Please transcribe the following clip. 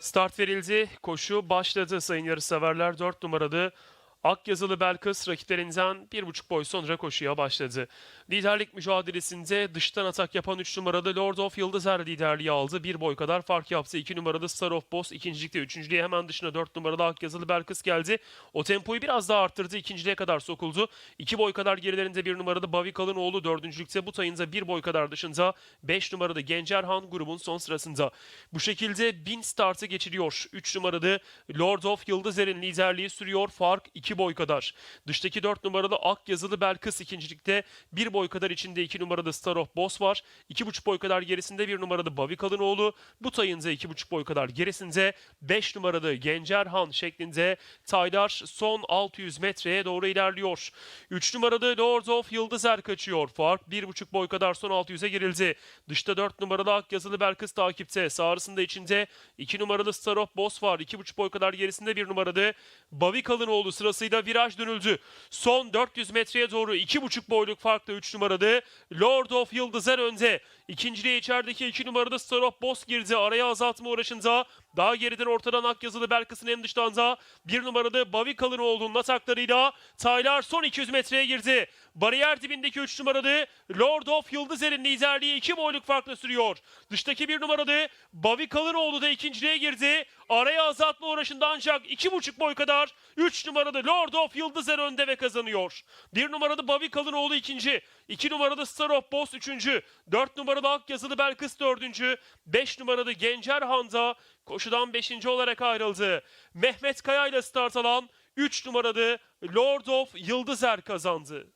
Start verildi. Koşu başladı sayın yarışseverler. 4 numaralı Akyazılı Belkıs rakiplerinden 1,5 boy sonra koşuya başladı. Liderlik mücadelesinde dıştan atak yapan 3 numaralı Lord of Yıldızer liderliği aldı. 1 boy kadar fark yaptı. 2 numaralı Star of Boss ikincilikte. Üçüncülüğe hemen dışına 4 numaralı Akyazılı Belkıs geldi. O tempoyu biraz daha arttırdı. İkinciliğe kadar sokuldu. 2 boy kadar gerilerinde 1 numaralı Bavi Kalınoğlu. Dördüncülükte bu tayınca 1 boy kadar dışında 5 numaralı Gencerhan grubun son sırasında. Bu şekilde 1000 startı geçiriyor. 3 numaralı Lord of Yıldızer'in liderliği sürüyor. Fark 2 boy kadar. Dıştaki 4 numaralı Ak yazılı Belkıs ikincilikte 1 boy kadar içinde 2 numaralı Star of Boss var. 2,5 boy kadar gerisinde 1 numaralı Bavi Kalınoğlu. Bu tayınca 2,5 boy kadar gerisinde 5 numaralı Gencerhan şeklinde taylar son 600 metreye doğru ilerliyor. 3 numaralı Lord of Yıldızer kaçıyor. Fark 1,5 boy kadar son 600'e girildi. Dışta 4 numaralı Ak yazılı Belkıs takipte. Sağrısında içinde 2 numaralı Star of Boss var. 2,5 boy kadar gerisinde 1 numaralı Bavi Kalınoğlu sırasıyla viraj dönüldü. Son 400 metreye doğru 2,5 boyluk farkla 3 numaralı Lord of Yıldızer önde. İkinciliğe içerideki 2 numaralı Star of Boss girdi. Araya azaltma uğraşında daha geriden ortadan ak yazılı Belkıs'ın en dıştan da 1 numaralı Bavi Kalınoğlu'nun ataklarıyla Taylar son 200 metreye girdi. Bariyer dibindeki 3 numaralı Lord of Yıldızer'in liderliği 2 boyluk farkla sürüyor. Dıştaki 1 numaralı Bavi Kalınoğlu da ikinciliğe girdi. Araya azaltma uğraşında ancak 2,5 boy kadar 3 numaralı Lord of Yıldızer önde ve kazanıyor. 1 numaralı Bavi Kalınoğlu ikinci. 2 numaralı Star of Boss üçüncü. 4 numaralı Ak yazılı Belkıs dördüncü. 5 numaralı Gencer Hanza koşudan 5. olarak ayrıldı. Mehmet Kaya ile start alan 3 numaralı Lord of Yıldızer kazandı.